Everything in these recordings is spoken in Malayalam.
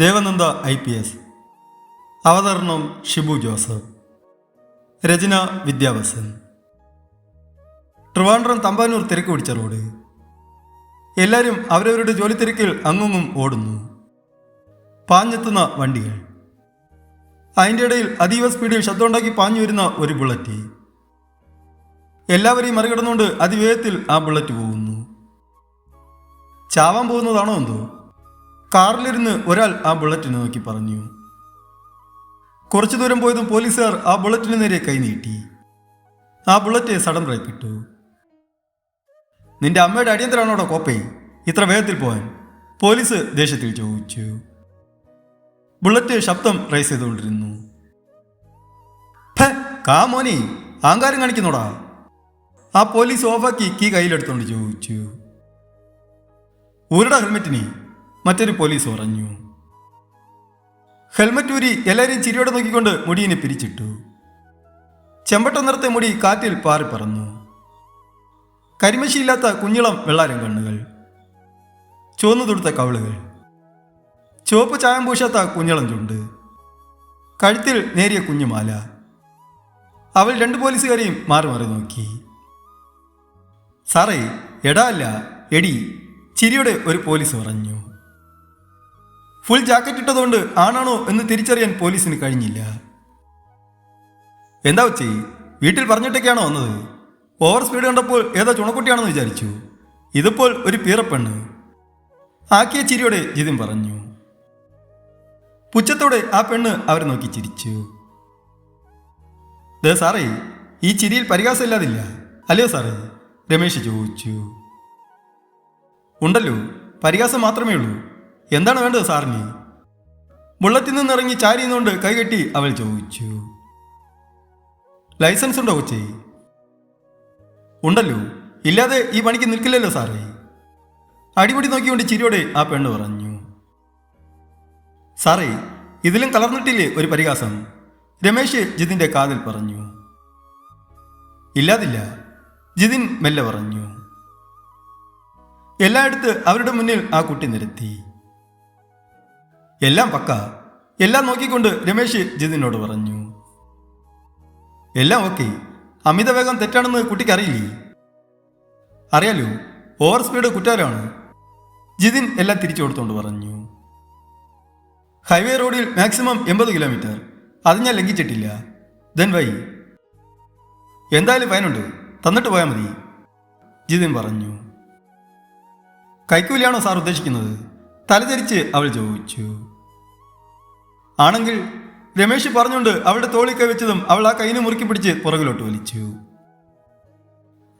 Devananda I P S. അവതരണം ഷിബു ജോസഫ്. രചന വിദ്യാവസൻ ട്രിവാൻഡ്രം തമ്പാനൂർ തിരക്ക് പിടിച്ച റോഡ്. എല്ലാവരും അവരവരുടെ ജോലി തിരക്കിൽ അങ്ങുങ്ങും ഓടുന്നു. പാഞ്ഞെത്തുന്ന വണ്ടികൾ. അതിന്റെ ഇടയിൽ അതീവ സ്പീഡിൽ ശബ്ദമുണ്ടാക്കി പാഞ്ഞു വരുന്ന ഒരു ബുള്ളറ്റ്. എല്ലാവരെയും മറികടന്നുകൊണ്ട് അതിവേഗത്തിൽ ആ ബുള്ളറ്റ് പോകുന്നു. ചാവാൻ പോകുന്നതാണോ എന്തോ? കാറിലിരുന്ന് ഒരാൾ ആ ബുള്ളറ്റിനെ നോക്കി പറഞ്ഞു. കുറച്ചു ദൂരം പോയതും പോലീസുകാർ ആ ബുള്ളറ്റിന് നേരെ കൈ നീട്ടി. ആ ബുള്ളറ്റ് സഡൻ ബ്രേക്ക് ഇട്ടു നിന്റെ അമ്മയുടെ അടിയന്തരാണോടോ കോപ്പേ? ഇത്ര വേഗത്തിൽ പോവാൻ. പോലീസ് ദേഷ്യത്തിൽ ചോദിച്ചു. ബുള്ളറ്റ് ശബ്ദം റൈസ് ചെയ്തുകൊണ്ടിരുന്നു. കാമോനി ആങ്കാരം കാണിക്കുന്നോടാ. ആ പോലീസ് ഓഫാക്കി കീ കയ്യിലെടുത്തോണ്ട് ചോദിച്ചു. ഊരുടെ ഹെൽമെറ്റിനെ മറ്റൊരു പോലീസ് പറഞ്ഞു. ഹെൽമറ്റ് ഊരി എല്ലാവരെയും ചിരിയോടെ നോക്കിക്കൊണ്ട് മുടിയിനെ പിരിച്ചിട്ടു. ചെമ്പട്ട നിറത്തെ മുടി കാറ്റിൽ പാറി പറന്നു. കരിമശിയില്ലാത്ത കുഞ്ഞിളം വെള്ളാരം കണ്ണുകൾ. ചുവന്നു തൊടുത്ത കവിളുകൾ. ചുവപ്പ് ചായം പൂശാത്ത കുഞ്ഞിളം ചുണ്ട്. കഴുത്തിൽ നേരിയ കുഞ്ഞുമാല. അവൾ രണ്ട് പോലീസുകാരെയും മാറി മാറി നോക്കി. സാറേ എടാ അല്ല എടി ചിരിയുടെ ഒരു പോലീസ് പറഞ്ഞു. ഫുൾ ജാക്കറ്റ് ഇട്ടതുകൊണ്ട് ആണാണോ എന്ന് തിരിച്ചറിയാൻ പോലീസിന് കഴിഞ്ഞില്ല. എന്താ ഉച്ചി? വീട്ടിൽ പറഞ്ഞിട്ടൊക്കെയാണോ വന്നത്? ഓവർ സ്പീഡ് കണ്ടപ്പോൾ ഏതാ ചുണക്കുട്ടിയാണെന്ന് വിചാരിച്ചു. ഇതിപ്പോൾ ഒരു പീറപ്പെണ്ണ്. ആക്കിയ ചിരിയോടെ ജിതിൻ പറഞ്ഞു. പുച്ഛത്തോടെ ആ പെണ്ണ് അവരെ നോക്കി ചിരിച്ചു. ദേ സാറേ ഈ ചിരിയിൽ പരിഹാസമില്ലാതില്ല അല്ലയോ സാറേ? രമേശ് ചോദിച്ചു. ഉണ്ടല്ലോ പരിഹാസം മാത്രമേ ഉള്ളൂ. എന്താണ് വേണ്ടത് സാറിന്? ബുള്ളറ്റിൽ നിന്നിറങ്ങി ചാരിയുന്നുകൊണ്ട് കൈകെട്ടി അവൾ ചോദിച്ചു. ലൈസൻസ് ഉണ്ടോ കൊച്ചേ? ഉണ്ടല്ലോ. ഇല്ലാതെ ഈ പണിക്ക് നിൽക്കില്ലല്ലോ സാറേ. അടിപൊടി നോക്കിക്കൊണ്ട് ചിരിയോടെ ആ പെണ്ണ് പറഞ്ഞു. സാറേ ഇതിലും കലർന്നിട്ടില്ലേ ഒരു പരിഹാസം? രമേശ് ജിതിന്റെ കാതിൽ പറഞ്ഞു. ഇല്ലാതില്ല ജിതിൻ മെല്ലെ പറഞ്ഞു. എല്ലായിടത്ത് അവരുടെ മുന്നിൽ ആ കുട്ടി നിരത്തി. എല്ലാം പക്ക. എല്ലാം നോക്കിക്കൊണ്ട് രമേശ് ജിതിനോട് പറഞ്ഞു. എല്ലാം ഓക്കെ. അമിതവേഗം തെറ്റാണെന്ന് കുട്ടിക്ക് അറിയില്ലേ? അറിയാലോ ഓവർ സ്പീഡ് കുറ്റാരാണ് ജിതിൻ എല്ലാം തിരിച്ചു കൊടുത്തോണ്ട് പറഞ്ഞു. ഹൈവേ റോഡിൽ മാക്സിമം എൺപത് കിലോമീറ്റർ. അത് ഞാൻ ലംഘിച്ചിട്ടില്ല. Then why? എന്തായാലും ഫൈനുണ്ട്. തന്നിട്ട് പോയാൽ മതി. ജിതിൻ പറഞ്ഞു. കൈക്കൂലിയാണോ സാർ ഉദ്ദേശിക്കുന്നത്? തലതിരിച്ച് അവൾ ചോദിച്ചു. ആണെങ്കിൽ രമേശ് പറഞ്ഞുകൊണ്ട് അവളുടെ തോളി വെച്ചതും അവൾ ആ കൈനെ മുറുക്കി പിടിച്ച് പുറകിലോട്ട് വലിച്ചു.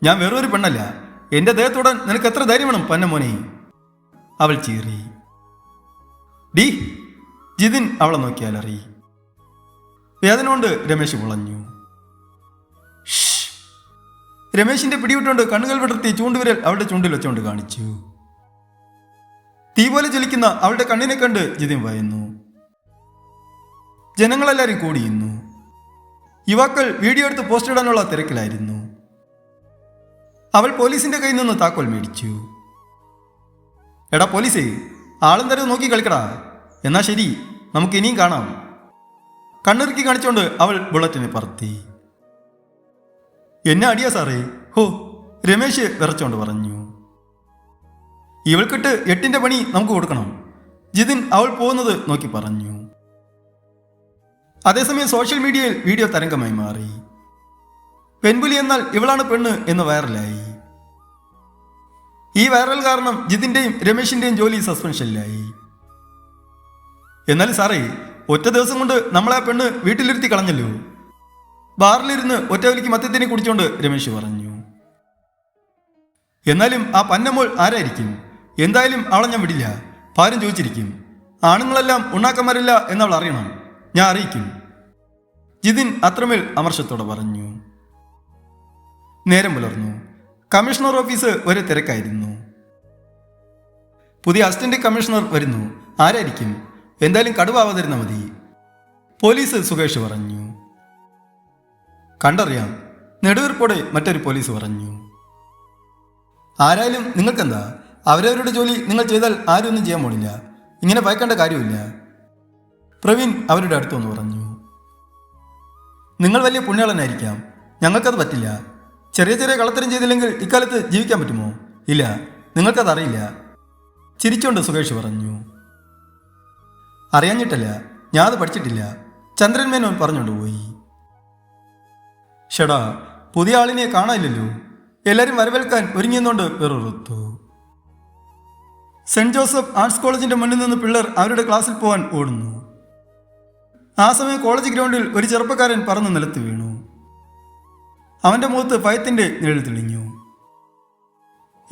ഞാൻ വേറൊരു പെണ്ണല്ല. എന്റെ ദേഹത്തോടാൻ നിനക്ക് എത്ര ധൈര്യം വേണം പന്നമോനെ അവൾ ചീറി. ഡി ജിതിൻ അവളെ നോക്കിയാൽ അറി. വേദന കൊണ്ട് രമേശ് മുളഞ്ഞു. രമേശിന്റെ പിടിവിട്ടുകൊണ്ട് കണ്ണുകൾ വിടർത്തി ചൂണ്ടുവിരൽ അവളുടെ ചൂണ്ടിൽ വെച്ചുകൊണ്ട് കാണിച്ചു. തീ പോലെ ജ്വലിക്കുന്ന അവളുടെ കണ്ണിനെ കണ്ട് ജിതിൻ ഭയന്നു. ജനങ്ങളെല്ലാവരും കൂടിയിരുന്നു. യുവാക്കൾ വീഡിയോ എടുത്ത് പോസ്റ്റ് ഇടാനുള്ള തിരക്കിലായിരുന്നു. അവൾ പോലീസിന്റെ കയ്യിൽ നിന്ന് താക്കോൽ മേടിച്ചു. എടാ പോലീസേ ആളും തരം നോക്കി കളിക്കടാ. എന്നാ ശരി നമുക്ക് ഇനിയും കാണാം. കണ്ണിറുക്കി കാണിച്ചുകൊണ്ട് അവൾ ബുള്ളറ്റിനെ പറത്തി. എന്നെ അടിയാ സാറേ? ഹോ രമേശ് വിറച്ചോണ്ട് പറഞ്ഞു. ഇവൾക്കിട്ട് എട്ടിന്റെ പണി നമുക്ക് കൊടുക്കണം. ജിതിൻ അവൾ പോകുന്നത് നോക്കി പറഞ്ഞു. അതേസമയം സോഷ്യൽ മീഡിയയിൽ വീഡിയോ തരംഗമായി മാറി. പെൺപുലി എന്നാൽ ഇവളാണ് പെണ്ണ് എന്ന് വൈറലായി ഈ വൈറൽ കാരണം ജിതിന്റെയും രമേശിന്റെയും ജോലി സസ്പെൻഷനിലായി എന്നാൽ സാറേ ഒറ്റ ദിവസം കൊണ്ട് നമ്മളെ പെണ്ണ് വീട്ടിലിരുത്തി കളഞ്ഞല്ലോ. ബാറിലിരുന്ന് ഒറ്റ വലിക്ക് മദ്യത്തിനെ കുടിച്ചുകൊണ്ട് രമേശ് പറഞ്ഞു. എന്നാലും ആ പന്നമോൾ ആരായിരിക്കും? എന്തായാലും അവളെ ഞാൻ വിടില്ല. പാരം ചോദിച്ചിരിക്കും. ആണുങ്ങളെല്ലാം ഉണ്ണാക്കന്മാരില്ല എന്നവൾ അറിയണം. ഞാൻ അറിയിക്കും. ജിതിൻ അത്രമേൽ അമർഷത്തോടെ പറഞ്ഞു. നേരം പുലർന്നു. കമ്മീഷണർ ഓഫീസ് ഒരു തിരക്കായിരുന്നു. പുതിയ അസിസ്റ്റന്റ് കമ്മീഷണർ വരുന്നു. ആരായിരിക്കും? എന്തായാലും കടുവാവാതിരുന്ന മതി. പോലീസ് സുകേഷ് പറഞ്ഞു. കണ്ടറിയാം. നെടുവീർപ്പോടെ മറ്റൊരു പോലീസ് പറഞ്ഞു. ആരായാലും നിങ്ങൾക്കെന്താ? അവരവരുടെ ജോലി നിങ്ങൾ ചെയ്താൽ ആരും ഒന്നും ചെയ്യാൻ പോണില്ല. ഇങ്ങനെ ഭയക്കേണ്ട കാര്യമില്ല. പ്രവീൺ അവരുടെ അടുത്തൊന്ന് പറഞ്ഞു നിങ്ങൾ വലിയ പുണ്യാളനായിരിക്കാം. ഞങ്ങൾക്കത് പറ്റില്ല. ചെറിയ ചെറിയ കളത്തരം ചെയ്തില്ലെങ്കിൽ ഇക്കാലത്ത് ജീവിക്കാൻ പറ്റുമോ? ഇല്ല. നിങ്ങൾക്കതറിയില്ല ചിരിച്ചുകൊണ്ട് സുകേഷ് പറഞ്ഞു അറിയാഞ്ഞിട്ടല്ല. ഞാൻ അത് പഠിച്ചിട്ടില്ല. ചന്ദ്രൻ മേനോൻ പറഞ്ഞുകൊണ്ട് പോയി. ഷടാ പുതിയ ആളിനെ കാണാനില്ലല്ലോ. എല്ലാവരും വരവേൽക്കാൻ ഒരുങ്ങിയെന്നുകൊണ്ട് വേറൊരുത്തു സെന്റ് ജോസഫ് ആർട്സ് കോളേജിന്റെ മുന്നിൽ നിന്ന് പിള്ളേർ അവരുടെ ക്ലാസ്സിൽ പോകാൻ ഓടുന്നു. ആ സമയം കോളേജ് ഗ്രൗണ്ടിൽ ഒരു ചെറുപ്പക്കാരൻ പറന്ന് നിലത്ത് വീണു. അവന്റെ മുഖത്ത് ഭയത്തിന്റെ നിഴൽ തെളിഞ്ഞു.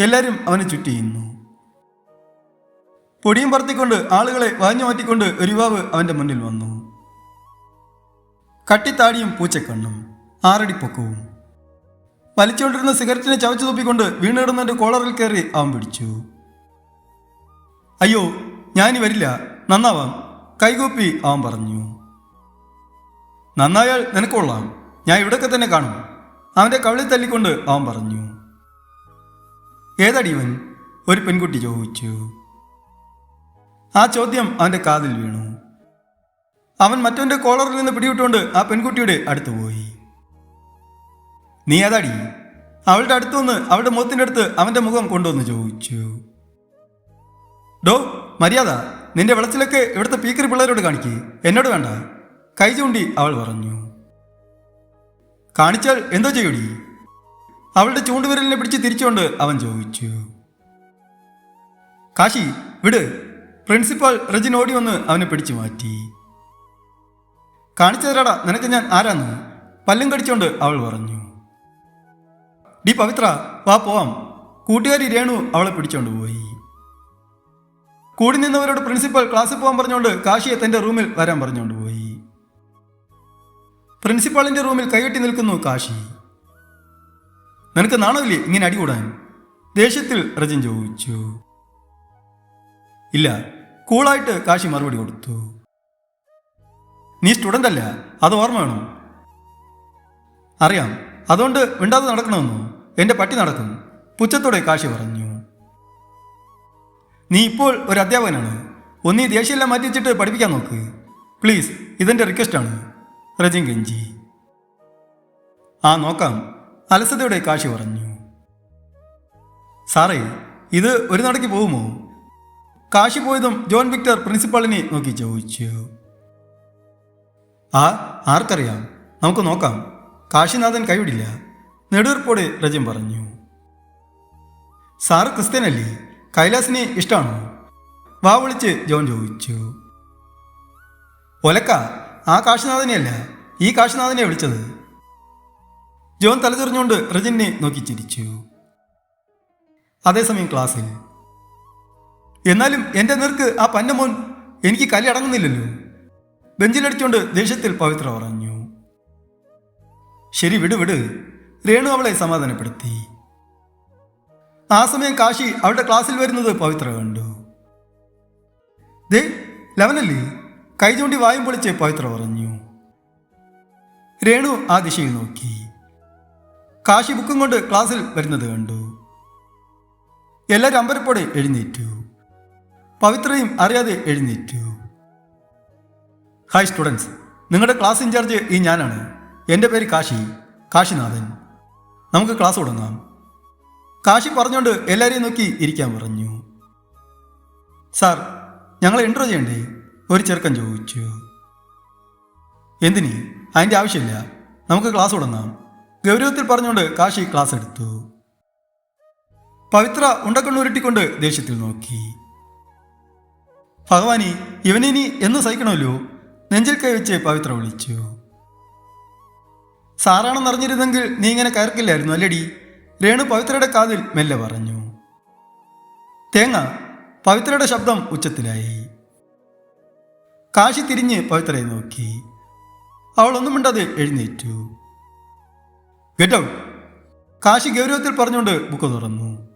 എല്ലാവരും അവനെ ചുറ്റിയിരുന്നു പൊടിയും പറത്തിക്കൊണ്ട് ആളുകളെ വാഞ്ഞു മാറ്റിക്കൊണ്ട് ഒരു യുവാവ് അവന്റെ മുന്നിൽ വന്നു. കട്ടിത്താടിയും പൂച്ചക്കണ്ണും ആറടി പൊക്കവും വലിച്ചുകൊണ്ടിരുന്ന സിഗരറ്റിനെ ചവച്ചു തുപ്പിക്കൊണ്ട് വീണിടുന്നതിന്റെ കോളറിൽ കയറി അവൻ പിടിച്ചു. അയ്യോ ഞാനി വരില്ല. നന്നാവാം കൈകൂപ്പി അവൻ പറഞ്ഞു. നന്നായാൽ നിനക്കൊള്ളാം ഞാൻ ഇവിടൊക്കെ തന്നെ കാണും. അവന്റെ കവിളിൽ തല്ലിക്കൊണ്ട് അവൻ പറഞ്ഞു ഏതടിയവൻ ഒരു പെൺകുട്ടി ചോദിച്ചു. ആ ചോദ്യം അവന്റെ കാതിൽ വീണു. അവൻ മറ്റവന്റെ കോളറിൽ നിന്ന് പിടിവിട്ടുകൊണ്ട് ആ പെൺകുട്ടിയുടെ അടുത്ത് പോയി. നീ ഏതാടി? അവളുടെ അടുത്തുനിന്ന് അവളുടെ മുഖത്തിന്റെ അടുത്ത് അവന്റെ മുഖം കൊണ്ടുവന്ന് ചോദിച്ചു. ഡോ മര്യാദ നിന്റെ വെളച്ചിലൊക്കെ ഇവിടുത്തെ പീക്കറി പിള്ളേരോട് കാണിക്കേ. എന്നോട് വേണ്ട. കൈ ചൂണ്ടി അവൾ പറഞ്ഞു. കാണിച്ചാൽ എന്തോ ചെയ്യൂടി? അവളുടെ ചൂണ്ടുവിരലിനെ പിടിച്ച് തിരിച്ചുകൊണ്ട് അവൻ ചോദിച്ചു. കാശി വിട്. പ്രിൻസിപ്പാൾ റജിൻ ഓടി വന്ന് അവനെ പിടിച്ചു മാറ്റി. കാണിച്ചു തരാടാ നിനക്ക് ഞാൻ ആരാന്ന്? പല്ലും കടിച്ചോണ്ട് അവൾ പറഞ്ഞു. ഡി പവിത്ര വാ പോവാം. കൂട്ടുകാരി രേണു അവളെ പിടിച്ചോണ്ട് പോയി. കൂടി നിന്നവരോട് പ്രിൻസിപ്പൽ ക്ലാസ്സിൽ പോകാൻ പറഞ്ഞുകൊണ്ട് കാശിയെ തന്റെ റൂമിൽ വരാൻ പറഞ്ഞുകൊണ്ട് പോയി. പ്രിൻസിപ്പാളിന്റെ റൂമിൽ കൈകെട്ടി നിൽക്കുന്നു കാശി. നിനക്ക് നാണമില്ലേ ഇങ്ങനെ അടികൂടാൻ ദേഷ്യത്തിൽ റജിൻ ചോദിച്ചു. ഇല്ല കൂളായിട്ട് കാശി മറുപടി കൊടുത്തു. നീ സ്റ്റുഡന്റ് അല്ല അത് ഓർമ്മ വേണം. അറിയാം അതുകൊണ്ട് മിണ്ടാതെ നടക്കണമെന്നോ? എന്റെ പട്ടി നടക്കും പുച്ഛത്തോടെ കാശി പറഞ്ഞു. നീ ഇപ്പോൾ ഒരു അധ്യാപകനാണ്. ഒന്നീ ദേഷ്യമെല്ലാം മാറ്റി വെച്ചിട്ട് പഠിപ്പിക്കാൻ നോക്ക്. പ്ലീസ് ഇതെന്റെ റിക്വസ്റ്റാണ് റജിൻ ഗഞ്ചി ആ നോക്കാം. അലസതയോടെ കാശി പറഞ്ഞു. സാറേ ഇത് ഒരു നടക്ക് പോകുമോ? കാശി പോയതും ജോൺ വിക്ടർ പ്രിൻസിപ്പാളിനെ നോക്കി ചോദിച്ചു. ആ ആർക്കറിയാം. നമുക്ക് നോക്കാം. കാശിനാഥൻ കൈവിടില്ല. നെടുവീർപ്പോടെ രജം പറഞ്ഞു. സാറ് ക്രിസ്ത്യനല്ലേ? കൈലാസിനെ ഇഷ്ടമാണോ വാ വിളിച്ച് ജോൺ ചോദിച്ചു. ഒലക്ക ആ കാശിനാഥനെയല്ല ഈ കാശിനാഥനെ വിളിച്ചത്. ജോൺ തലതിറിഞ്ഞുകൊണ്ട് റജിനെ നോക്കി ചിരിച്ചു. അതേസമയം ക്ലാസ്സിൽ എന്നാലും എന്റെ നിർക്ക് ആ പന്നമോൻ എനിക്ക് കലി അടങ്ങുന്നില്ലല്ലോ. ബെഞ്ചിലടിച്ചുകൊണ്ട് ദേഷ്യത്തിൽ പവിത്ര പറഞ്ഞു. ശരി വിട് വിട്. രേണു അവളെ സമാധാനപ്പെടുത്തി. ആ സമയം കാശി അവളുടെ ക്ലാസ്സിൽ വരുന്നത് പവിത്ര കണ്ടു. ദേ ലവനല്ലേ? കൈ ചൂണ്ടി വായും പൊളിച്ച് പവിത്ര പറഞ്ഞു. രേണു ആ ദിശയിൽ നോക്കി. കാശി ബുക്കും കൊണ്ട് ക്ലാസ്സിൽ വരുന്നത് കണ്ടു. എല്ലാവരും അമ്പരപ്പോടെ എഴുന്നേറ്റു. പവിത്രയും അറിയാതെ എഴുന്നേറ്റു. ഹായ് സ്റ്റുഡൻസ് നിങ്ങളുടെ ക്ലാസ് ഇൻചാർജ് ഈ ഞാനാണ്. എന്റെ പേര് കാശി കാശിനാഥൻ. നമുക്ക് ക്ലാസ് തുടങ്ങാം. കാശി പറഞ്ഞുകൊണ്ട് എല്ലാവരെയും നോക്കി ഇരിക്കാൻ പറഞ്ഞു. സാർ ഞങ്ങളെ ഇൻട്രോ ചെയ്യണ്ടേ? ഒരു ചെറുക്കൻ ചോദിച്ചു എന്തിനീ? അതിന്റെ ആവശ്യമില്ല. നമുക്ക് ക്ലാസ് തുടങ്ങാം. ഗൗരവത്തിൽ പറഞ്ഞുകൊണ്ട് കാശി ക്ലാസ് എടുത്തു. പവിത്ര ഉണ്ടക്കണ്ണുരുട്ടിക്കൊണ്ട് ദേഷ്യത്തിൽ നോക്കി. ഭഗവാനി ഇവനിനി എന്ന് സഹിക്കണമല്ലോ? നെഞ്ചിൽ കൈ വെച്ച് പവിത്ര വിളിച്ചു. സാറാണെന്ന് അറിഞ്ഞിരുന്നെങ്കിൽ നീ ഇങ്ങനെ കയർക്കില്ലായിരുന്നു അല്ലടി? രേണു പവിത്രയുടെ കാതിൽ മെല്ലെ പറഞ്ഞു. തേങ്ങ പവിത്രയുടെ ശബ്ദം ഉച്ചത്തിലായി. കാശി തിരിഞ്ഞ് പവിത്രയെ നോക്കി. അവൾ ഒന്നും മിണ്ടാതെ എഴുന്നേറ്റു. ഗെറ്റ്. ഔട്ട് കാശി ഗൗരവത്തിൽ പറഞ്ഞുകൊണ്ട് ബുക്ക് തുറന്നു.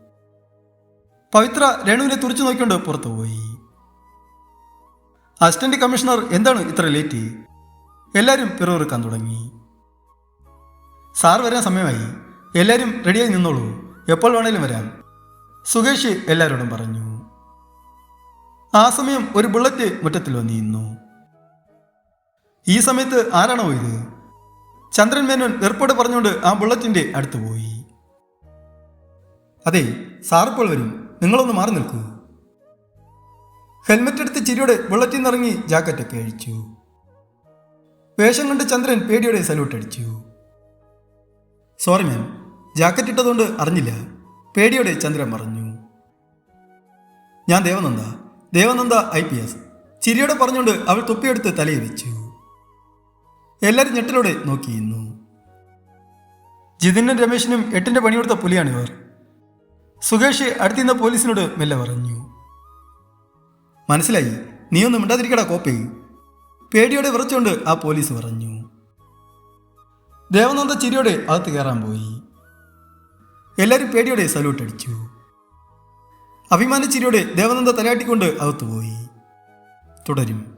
പവിത്ര രേണുവിനെ തുറച്ചു നോക്കിക്കൊണ്ട് പുറത്തു പോയി. അസിസ്റ്റന്റ് കമ്മീഷണർ എന്താണ് ഇത്ര ലേറ്റ്? എല്ലാവരും പിറവെറുക്കാൻ തുടങ്ങി. സാർ വരാൻ സമയമായി. എല്ലാവരും റെഡിയായി നിന്നോളൂ. എപ്പോൾ വേണേലും വരാം. സുകേഷ് എല്ലാവരോടും പറഞ്ഞു. ആ സമയം ഒരു ബുള്ളറ്റ് മുറ്റത്തിൽ വന്നിരുന്നു ഈ സമയത്ത് ആരാണോ ഇത്? ചന്ദ്രൻ മേനോൻ വെറുപ്പോടെ പറഞ്ഞുകൊണ്ട് ആ ബുള്ളറ്റിന്റെ അടുത്ത് പോയി. അതെ സാറിപ്പോൾ വരും. നിങ്ങളൊന്ന് മാറി നിൽക്കൂ. ഹെൽമെറ്റ് എടുത്ത് ചിരിയോടെ ബുള്ളറ്റിൽ നിന്നിറങ്ങി ജാക്കറ്റൊക്കെ അഴിച്ചു. വേഷം കണ്ട് ചന്ദ്രൻ പേടിയോടെ സല്യൂട്ട് അടിച്ചു. സോറി മാം ജാക്കറ്റ് ഇട്ടതുകൊണ്ട് അറിഞ്ഞില്ല. പേടിയോടെ ചന്ദ്രൻ പറഞ്ഞു. ഞാൻ Devananda. Devananda I P S. ചിരിയോടെ പറഞ്ഞുകൊണ്ട് അവൾ തൊപ്പിയെടുത്ത് തലയിൽ വെച്ചു. എല്ലാവരും ഞെട്ടിലൂടെ നോക്കിയിരുന്നു ജിതിനും രമേശിനും എട്ടിന്റെ പണിയെടുത്ത പുലിയാണിവർ സുകേഷ് അടുത്തിരുന്ന പോലീസിനോട് മെല്ലെ പറഞ്ഞു. മനസ്സിലായി നീ ഒന്ന് മിണ്ടാതിരിക്കടാ കോപ്പി. പേടിയോടെ വിറച്ചുകൊണ്ട് ആ പോലീസ് പറഞ്ഞു. ദേവനന്ദ ചിരിയോടെ അകത്ത് കയറാൻ പോയി. എല്ലാവരും പേടിയോടെ സല്യൂട്ട് അടിച്ചു. അഭിമാന ചിരിയോടെ ദേവനന്ദ തലയാട്ടിക്കൊണ്ട് അകത്തുപോയി. തുടരും.